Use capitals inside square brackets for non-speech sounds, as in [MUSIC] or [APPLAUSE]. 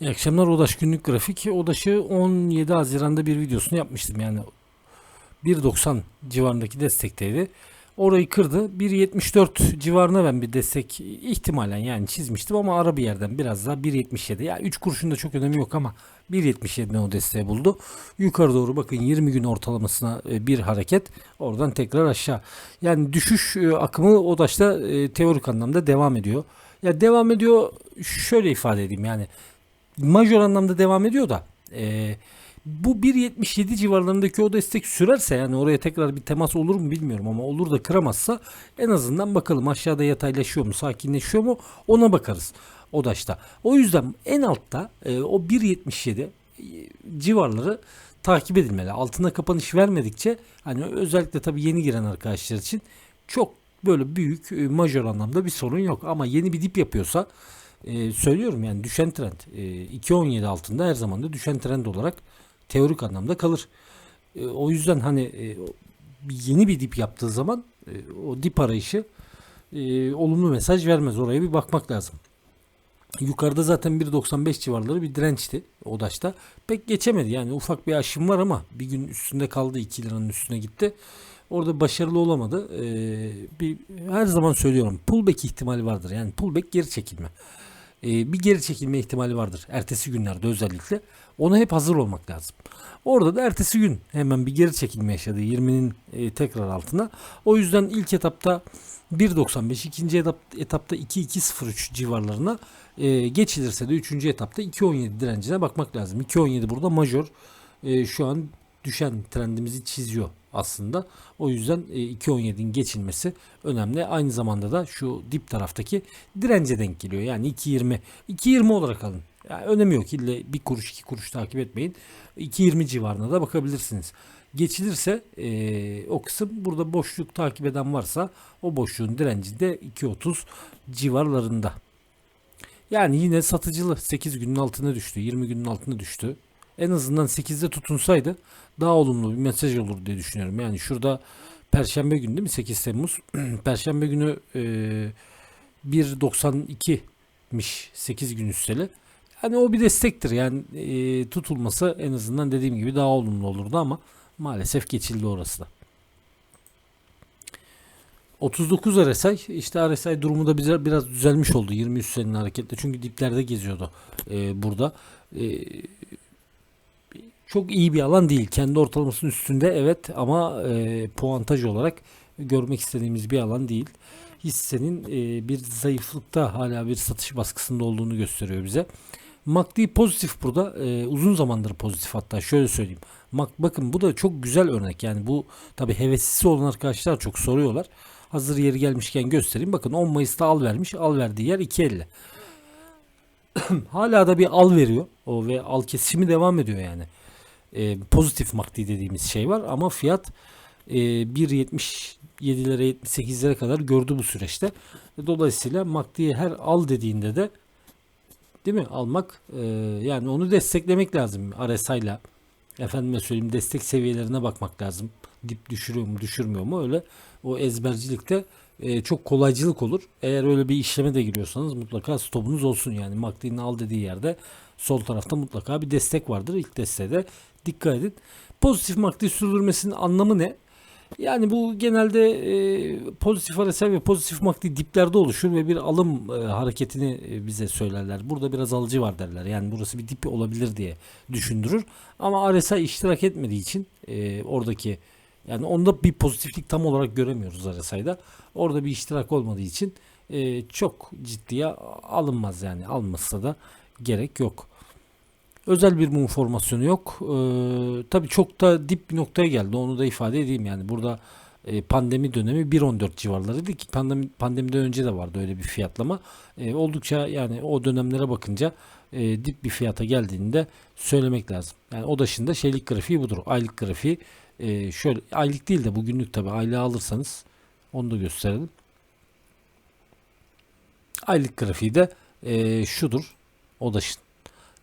İyi akşamlar Odaş günlük grafik. Odaş'ı 17 Haziran'da bir videosunu yapmıştım yani 1.90 civarındaki destekteydi. Orayı kırdı. 1.74 civarına ben bir destek ihtimalen yani çizmiştim ama ara bir yerden biraz daha 1.77. Ya 3 kuruşun da çok önemi yok ama 1.77'den o desteği buldu. Yukarı doğru bakın 20 gün ortalamasına e, bir hareket. Oradan tekrar aşağı. Yani düşüş e, akımı Odaş'ta e, teorik anlamda devam ediyor. Ya devam ediyor şöyle ifade edeyim yani majör anlamda devam ediyor da e, bu 1.77 civarlarındaki o destek sürerse yani oraya tekrar bir temas olur mu bilmiyorum ama olur da kıramazsa en azından bakalım aşağıda yataylaşıyor mu sakinleşiyor mu ona bakarız Odaş'ta. O yüzden en altta e, o 1.77 e, civarları takip edilmeli. Altına kapanış vermedikçe hani özellikle tabii yeni giren arkadaşlar için çok böyle büyük e, majör anlamda bir sorun yok ama yeni bir dip yapıyorsa e, söylüyorum yani düşen trend e, 2.17 altında her zaman da düşen trend olarak teorik anlamda kalır. E, o yüzden hani e, yeni bir dip yaptığı zaman e, o dip arayışı e, olumlu mesaj vermez. Oraya bir bakmak lazım. Yukarıda zaten 1.95 civarları bir dirençti Odaş'ta. Pek geçemedi yani ufak bir aşım var ama bir gün üstünde kaldı 2 liranın üstüne gitti. Orada başarılı olamadı. Ee, bir her zaman söylüyorum pullback ihtimali vardır. Yani pullback geri çekilme. Ee, bir geri çekilme ihtimali vardır. Ertesi günlerde özellikle. Ona hep hazır olmak lazım. Orada da ertesi gün hemen bir geri çekilme yaşadı 20'nin e, tekrar altına. O yüzden ilk etapta 1.95, ikinci etap, etapta 2.203 civarlarına e, geçilirse de üçüncü etapta 2.17 direncine bakmak lazım. 2.17 burada majör. E, şu an düşen trendimizi çiziyor aslında. O yüzden e, 2.17'nin geçilmesi önemli. Aynı zamanda da şu dip taraftaki dirence denk geliyor. Yani 2.20 2.20 olarak alın. Yani önemi yok. İlle bir kuruş iki kuruş takip etmeyin. 2.20 civarına da bakabilirsiniz. Geçilirse e, o kısım burada boşluk takip eden varsa o boşluğun direnci de 2.30 civarlarında. Yani yine satıcılı 8 günün altına düştü. 20 günün altına düştü. En azından 8'de tutunsaydı daha olumlu bir mesaj olur diye düşünüyorum. Yani şurada Perşembe günü değil mi 8 Temmuz? [CLEARS THROAT] Perşembe günü e, 1.92'miş 8 gün üsteli. Yani o bir destektir. Yani e, tutulması en azından dediğim gibi daha olumlu olurdu ama maalesef geçildi orası da. 39 RSI işte RSI durumu da bize biraz düzelmiş oldu 20 üstlerinin hareketle çünkü diplerde geziyordu e, burada. E, çok iyi bir alan değil. Kendi ortalamasının üstünde evet ama e, puantaj olarak görmek istediğimiz bir alan değil. Hissenin e, bir zayıflıkta hala bir satış baskısında olduğunu gösteriyor bize. MACD pozitif burada. E, uzun zamandır pozitif hatta şöyle söyleyeyim. Mac, bakın bu da çok güzel örnek. Yani bu tabi heveslisi olan arkadaşlar çok soruyorlar. Hazır yeri gelmişken göstereyim. Bakın 10 Mayıs'ta al vermiş. Al verdiği yer 2.50. [CLEARS THROAT] Hala da bir al veriyor. O ve al kesimi devam ediyor yani e, pozitif makdi dediğimiz şey var ama fiyat e, 1.77'lere 78'lere kadar gördü bu süreçte. Dolayısıyla makdiye her al dediğinde de değil mi almak e, yani onu desteklemek lazım RSI'la efendime söyleyeyim destek seviyelerine bakmak lazım. Dip düşürüyor mu düşürmüyor mu öyle o ezbercilikte e, çok kolaycılık olur. Eğer öyle bir işleme de giriyorsanız mutlaka stopunuz olsun yani MACD'nin al dediği yerde sol tarafta mutlaka bir destek vardır. İlk desteğe de dikkat edin. Pozitif MACD sürdürmesinin anlamı ne? Yani bu genelde e, pozitif RSI ve pozitif MACD diplerde oluşur ve bir alım e, hareketini e, bize söylerler. Burada biraz alıcı var derler. Yani burası bir dip olabilir diye düşündürür. Ama RSI iştirak etmediği için e, oradaki yani onda bir pozitiflik tam olarak göremiyoruz RSI'da. Orada bir iştirak olmadığı için e, çok ciddiye alınmaz yani alması da gerek yok. Özel bir mum formasyonu yok. Ee, tabii çok da dip bir noktaya geldi. Onu da ifade edeyim yani. Burada e, pandemi dönemi 1.14 civarlarıydı ki pandemi, pandemiden önce de vardı öyle bir fiyatlama. E, oldukça yani o dönemlere bakınca e, dip bir fiyata geldiğinde söylemek lazım. Yani o dışında şeylik grafiği budur. Aylık grafiği e, şöyle aylık değil de bugünlük tabii aylığı alırsanız onu da gösterelim. Aylık grafiği de e, şudur. O da